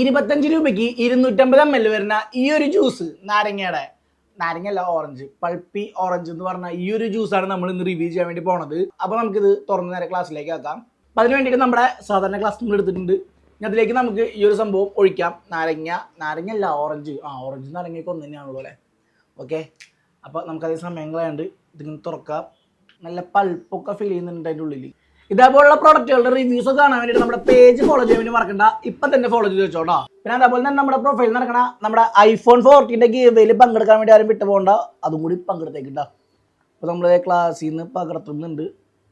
ഇരുപത്തഞ്ച് രൂപയ്ക്ക് ഇരുന്നൂറ്റമ്പത് എം എൽ വരുന്ന ഈ ഒരു ജ്യൂസ് നാരങ്ങയുടെ. നാരങ്ങയല്ല ഓറഞ്ച് പൾപ്പി ഓറഞ്ച് എന്ന് പറഞ്ഞ ഈ ഒരു ജ്യൂസാണ് നമ്മൾ ഇന്ന് റിവ്യൂ ചെയ്യാൻ വേണ്ടി പോണത്. അപ്പൊ നമുക്കിത് തുറന്ന് നേരെ ക്ലാസ്സിലേക്ക് ആക്കാം. അപ്പം അതിന് വേണ്ടിയിട്ട് നമ്മുടെ സാധാരണ ക്ലാസ് നമ്മൾ എടുത്തിട്ടുണ്ട്. അതിലേക്ക് നമുക്ക് ഈ ഒരു സംഭവം ഒഴിക്കാം. നാരങ്ങ നാരങ്ങയല്ല ഓറഞ്ച് ആ ഓറഞ്ച് നാരങ്ങയൊക്കെ ഒന്ന് തന്നെയാണല്ലോ അല്ലേ? ഓക്കെ അപ്പോൾ നമുക്കതേ സമയം കളയാണ്ട് ഇതിങ്ങനെ തുറക്കാം. നല്ല പൾപ്പൊക്കെ ഫീൽ ചെയ്യുന്നുണ്ട് അതിന്റെ ഉള്ളിൽ ഇതേപോലുള്ള പ്രോഡക്റ്റുകളുടെ റിവ്യൂസ് കാണാൻ വേണ്ടിയിട്ട് നമ്മുടെ പേജ് ഫോളോ ചെയ്യാൻ വേണ്ടി മറക്കണ്ട. ഇപ്പം തന്നെ ഫോളോ ചെയ്ത് വെച്ചോട്ടോ. പിന്നെ അതേപോലെ തന്നെ നമ്മുടെ പ്രൊഫൈൽ നടക്കണ നമ്മുടെ ഐഫോൺ ഫോർട്ടീന്റെ ഗീവയിൽ പങ്കെടുക്കാൻ വേണ്ടി ആരും വിട്ടു പോകണ്ട അതും കൂടി പങ്കെടുത്തേക്കിട്ടാ. അപ്പോൾ നമ്മൾ ക്ലാസ്സിൽ നിന്ന് പകർത്തുന്നുണ്ട്.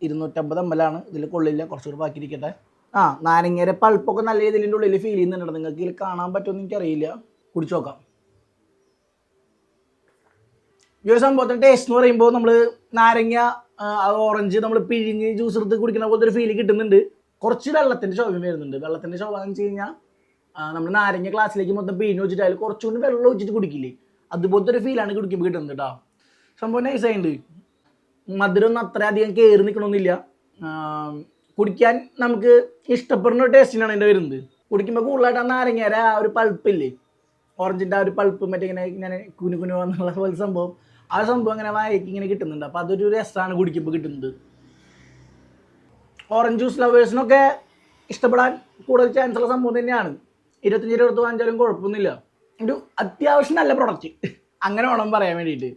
ഇരുന്നൂറ്റമ്പത് എം എൽ ആണ്. ഇതിൽ കൊള്ളില്ല. കുറച്ചുകൂടി ബാക്കിയിരിക്കട്ടെ. ആ നാരങ്ങേര പൾപ്പൊക്കെ നല്ല രീതിയിൽ ഉള്ളിൽ ഫീൽ ചെയ്യുന്നുണ്ട് നിങ്ങൾക്ക് ഇതിൽ കാണാൻ പറ്റുമെന്ന് എനിക്കറിയില്ല. കുടിച്ചു നോക്കാം. ഈ ഒരു സംഭവത്തിന് ടേസ്റ്റ് എന്ന് പറയുമ്പോൾ നമ്മൾ നാരങ്ങ ഓറഞ്ച് നമ്മൾ പിഴിഞ്ഞ് ജ്യൂസ് എടുത്ത് കുടിക്കുന്ന പോലത്തെ ഒരു ഫീൽ കിട്ടുന്നുണ്ട്. കുറച്ച് വെള്ളത്തിന്റെ ശോഭം വരുന്നുണ്ട്. വെള്ളത്തിന്റെ ശോഭം എന്ന് വെച്ച് കഴിഞ്ഞാൽ നമ്മൾ നാരങ്ങ ഗ്ലാസ്സിലേക്ക് മൊത്തം പിഴിഞ്ഞ് വെച്ചിട്ട് അതിൽ കുറച്ചുകൂടി വെള്ളം ഒഴിച്ചിട്ട് കുടിക്കില്ലേ? അതുപോലത്തെ ഒരു ഫീലാണ് കുടിക്കുമ്പോൾ കിട്ടുന്നത് കേട്ടോ സംഭവം നൈസായിട്ടുണ്ട് മധുരം ഒന്നും അത്ര അധികം കയറി നിൽക്കണമെന്നില്ല കുടിക്കാൻ നമുക്ക് ഇഷ്ടപ്പെടുന്ന ഒരു ടേസ്റ്റിനാണ് എന്റെ വരുന്നത്. കുടിക്കുമ്പോൾ കൂടുതലായിട്ട് ആ നാരങ്ങയുടെ ആ ഒരു പൾപ്പില്ലേ ഓറഞ്ചിന്റെ ആ ഒരു പൾപ്പ് മറ്റേ ഇങ്ങനെ ഇങ്ങനെ കുനു കുനു എന്നുള്ള പോലെ സംഭവം. ആ സംഭവം അങ്ങനെ വായക്ക് ഇങ്ങനെ കിട്ടുന്നുണ്ട്. അപ്പോൾ അതൊരു രസമാണ് കുടിക്കുമ്പോൾ കിട്ടുന്നത്. ഓറഞ്ച് ജ്യൂസ് ലവേഴ്സിനൊക്കെ ഇഷ്ടപ്പെടാൻ കൂടുതൽ ചാൻസ് ഉള്ള സംഭവം തന്നെയാണ്. ഇരുപത്തിയഞ്ച് രൂപ എടുത്ത് വാങ്ങിച്ചാലും കുഴപ്പമൊന്നുമില്ല. ഒരു അത്യാവശ്യം നല്ല പ്രൊഡക്റ്റ് അങ്ങനെ വേണം പറയാൻ വേണ്ടിയിട്ട്.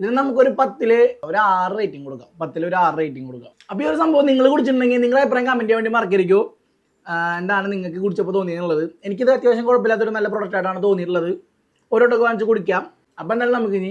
ഇതിന് നമുക്കൊരു പത്തിൽ ഒരു ആറ് റേറ്റിംഗ് കൊടുക്കാം. പത്തിൽ ഒരു ആറ് റേറ്റിംഗ് കൊടുക്കാം. അപ്പോൾ ഈ ഒരു സംഭവം നിങ്ങൾ കുടിച്ചിട്ടുണ്ടെങ്കിൽ നിങ്ങളെ അഭിപ്രായം കമന്റ് വേണ്ടി മറക്കരുക്കോ എന്താണ് നിങ്ങൾക്ക് കുടിച്ചപ്പോൾ തോന്നിയെന്നുള്ളത് എനിക്കിത് അത്യാവശ്യം കുഴപ്പമില്ലാത്തൊരു നല്ല പ്രൊഡക്റ്റ് ആയിട്ടാണ് തോന്നിയിട്ടുള്ളത്. ഓരോട്ടൊക്കെ വാങ്ങിച്ച് കുടിക്കാം. അപ്പം എന്തായാലും നമുക്കിനി